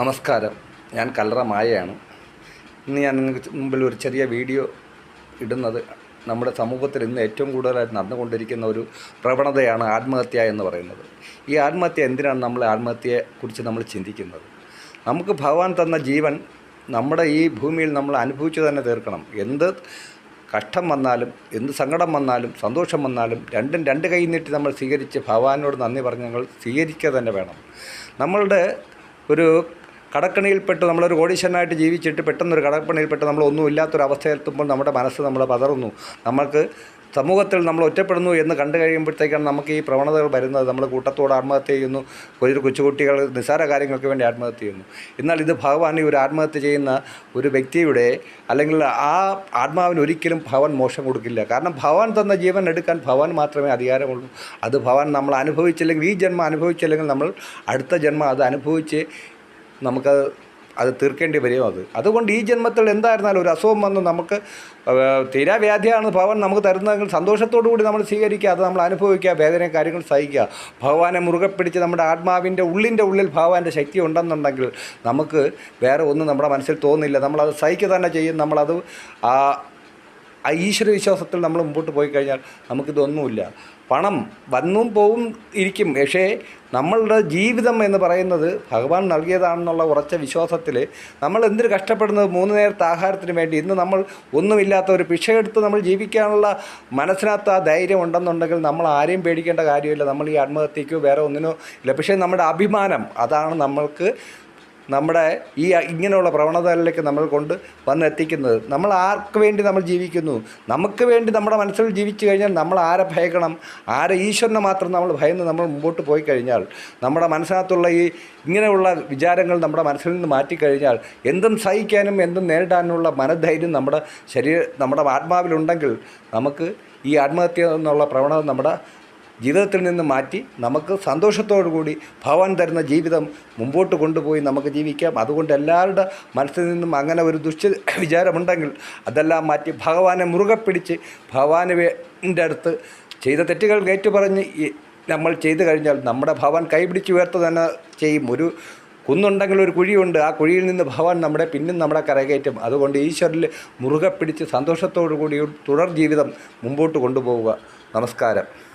നമസ്കാരം. ഞാൻ കല്ലറ മായയാണ്. ഇന്ന് ഞാൻ നിങ്ങൾക്ക് മുമ്പിൽ ഒരു ചെറിയ വീഡിയോ ഇടുന്നത് നമ്മുടെ സമൂഹത്തിൽ ഇന്ന് ഏറ്റവും കൂടുതലായിട്ട് നടന്നുകൊണ്ടിരിക്കുന്ന ഒരു പ്രവണതയാണ് ആത്മഹത്യ എന്ന് പറയുന്നത്. ഈ ആത്മഹത്യ എന്തിനാണ് നമ്മൾ ആത്മഹത്യയെക്കുറിച്ച് നമ്മൾ ചിന്തിക്കുന്നത്? നമുക്ക് ഭഗവാൻ തന്ന ജീവൻ നമ്മുടെ ഈ ഭൂമിയിൽ നമ്മൾ അനുഭവിച്ചു തന്നെ തീർക്കണം. എന്ത് കഷ്ടം വന്നാലും എന്ത് സങ്കടം വന്നാലും സന്തോഷം വന്നാലും രണ്ടും രണ്ട് കൈ നീട്ടി നമ്മൾ സ്വീകരിച്ച് ഭഗവാനോട് നന്ദി പറഞ്ഞ് ഞങ്ങൾ സ്വീകരിക്കുക തന്നെ വേണം. നമ്മളുടെ ഒരു കടക്കണിയിൽപ്പെട്ട് നമ്മളൊരു കോടീശ്വരനായിട്ട് ജീവിച്ചിട്ട് പെട്ടെന്നൊരു കടക്കണിയിൽപ്പെട്ട് നമ്മൾ ഒന്നും ഇല്ലാത്തൊരു അവസ്ഥയെത്തുമ്പോൾ നമ്മുടെ മനസ്സ് നമ്മൾ പതറുന്നു. നമ്മൾക്ക് സമൂഹത്തിൽ നമ്മൾ ഒറ്റപ്പെടുന്നു എന്ന് കണ്ടു കഴിയുമ്പോഴത്തേക്കാണ് നമുക്ക് ഈ പ്രവണതകൾ വരുന്നത്. നമ്മൾ കൂട്ടത്തോട് ആത്മഹത്യ ചെയ്യുന്നു. ഒരു കൊച്ചുകുട്ടികൾ നിസ്സാര കാര്യങ്ങൾക്ക് വേണ്ടി ആത്മഹത്യ ചെയ്യുന്നു. എന്നാൽ ഇത് ഭഗവാൻ ഈ ഒരു ആത്മഹത്യ ചെയ്യുന്ന ഒരു വ്യക്തിയുടെ അല്ലെങ്കിൽ ആ ആത്മാവിന് ഒരിക്കലും ഭഗവാൻ മോശം കൊടുക്കില്ല. കാരണം ഭഗവാൻ തന്ന ജീവൻ എടുക്കാൻ ഭഗവാൻ മാത്രമേ അധികാരമുള്ളൂ. അത് ഭഗവാൻ നമ്മൾ അനുഭവിച്ചില്ലെങ്കിൽ ഈ ജന്മം അനുഭവിച്ചില്ലെങ്കിൽ നമ്മൾ അടുത്ത ജന്മം അത് അനുഭവിച്ച് നമുക്ക് അത് തീർക്കേണ്ടി വരും അത്. അതുകൊണ്ട് ഈ ജന്മത്തിൽ എന്തായിരുന്നാലും ഒരു അസുഖം വന്ന് നമുക്ക് തീരാവ്യാധിയാണ് ഭഗവാൻ നമുക്ക് തരുന്നതെങ്കിൽ സന്തോഷത്തോടു കൂടി നമ്മൾ സ്വീകരിക്കുക അത് നമ്മൾ അനുഭവിക്കുക വേദന കാര്യങ്ങൾ സഹിക്കുക. ഭഗവാനെ മുറുകെ പിടിച്ച് നമ്മുടെ ആത്മാവിന്റെ ഉള്ളിന്റെ ഉള്ളിൽ ഭഗവാന്റെ ശക്തി ഉണ്ടെന്നുണ്ടെങ്കിൽ നമുക്ക് വേറെ ഒന്നും നമ്മുടെ മനസ്സിൽ തോന്നില്ല നമ്മളത് സഹിക്കുക തന്നെ ചെയ്യും. നമ്മളത് ഈശ്വര വിശ്വാസത്തിൽ നമ്മൾ മുമ്പോട്ട് പോയി കഴിഞ്ഞാൽ നമുക്കിതൊന്നുമില്ല. പണം വന്നും പോവും ഇരിക്കും. പക്ഷേ നമ്മളുടെ ജീവിതം എന്ന് പറയുന്നത് ഭഗവാൻ നൽകിയതാണെന്നുള്ള ഉറച്ച വിശ്വാസത്തിൽ നമ്മൾ എന്തിനു കഷ്ടപ്പെടുന്നത്? മൂന്ന് നേരത്തെ ആഹാരത്തിന് വേണ്ടി. ഇന്ന് നമ്മൾ ഒന്നുമില്ലാത്ത ഒരു പിക്ഷയെടുത്ത് നമ്മൾ ജീവിക്കാനുള്ള മനസ്സിനകത്ത് ആ ധൈര്യം ഉണ്ടെന്നുണ്ടെങ്കിൽ നമ്മൾ ആരെയും പേടിക്കേണ്ട കാര്യമില്ല. നമ്മൾ ഈ ആത്മഹത്യക്കോ വേറെ ഒന്നിനോ ഇല്ല. പക്ഷേ നമ്മുടെ അഭിമാനം അതാണ് നമ്മൾക്ക് നമ്മുടെ ഈ ഇങ്ങനെയുള്ള പ്രവണതകളിലേക്ക് നമ്മൾ കൊണ്ട് വന്നെത്തിക്കുന്നത്. നമ്മൾ ആർക്ക് വേണ്ടി നമ്മൾ ജീവിക്കുന്നു? നമുക്ക് വേണ്ടി നമ്മുടെ മനസ്സിൽ ജീവിച്ചു കഴിഞ്ഞാൽ നമ്മൾ ആരെ ഭയക്കണം? ആരെ ഈശ്വരനെ മാത്രം നമ്മൾ ഭയന്ന് നമ്മൾ മുമ്പോട്ട് പോയി കഴിഞ്ഞാൽ നമ്മുടെ മനസ്സിനകത്തുള്ള ഈ ഇങ്ങനെയുള്ള വിചാരങ്ങൾ നമ്മുടെ മനസ്സിൽ നിന്ന് മാറ്റിക്കഴിഞ്ഞാൽ എന്തും സഹിക്കാനും എന്തും നേരിടാനുമുള്ള മനധൈര്യം നമ്മുടെ ശരീര നമ്മുടെ ആത്മാവിലുണ്ടെങ്കിൽ നമുക്ക് ഈ ആത്മഹത്യ എന്നുള്ള പ്രവണത നമ്മുടെ ജീവിതത്തിൽ നിന്ന് മാറ്റി നമുക്ക് സന്തോഷത്തോടു കൂടി ഭഗവാൻ തരുന്ന ജീവിതം മുമ്പോട്ട് കൊണ്ടുപോയി നമുക്ക് ജീവിക്കാം. അതുകൊണ്ട് എല്ലാവരുടെ മനസ്സിൽ നിന്നും അങ്ങനെ ഒരു ദുശ്ച വിചാരമുണ്ടെങ്കിൽ അതെല്ലാം മാറ്റി ഭഗവാനെ മുറുകെ പിടിച്ച് ഭഗവാനിന്റെ അടുത്ത് ചെയ്ത തെറ്റുകൾ ഏറ്റുപറഞ്ഞ് നമ്മൾ ചെയ്തു കഴിഞ്ഞാൽ നമ്മുടെ ഭഗവാൻ കൈപിടിച്ച് ഉയർത്ത് തന്നെ ചെയ്യും. ഒരു കുന്നുണ്ടെങ്കിൽ ഒരു കുഴിയുണ്ട്. ആ കുഴിയിൽ നിന്ന് ഭഗവാൻ നമ്മുടെ പിന്നും നമ്മുടെ കരകയറ്റും. അതുകൊണ്ട് ഈശ്വരിൽ മുറുകെ പിടിച്ച് സന്തോഷത്തോടു കൂടി തുടർ ജീവിതം മുമ്പോട്ട് കൊണ്ടുപോവുക. നമസ്കാരം.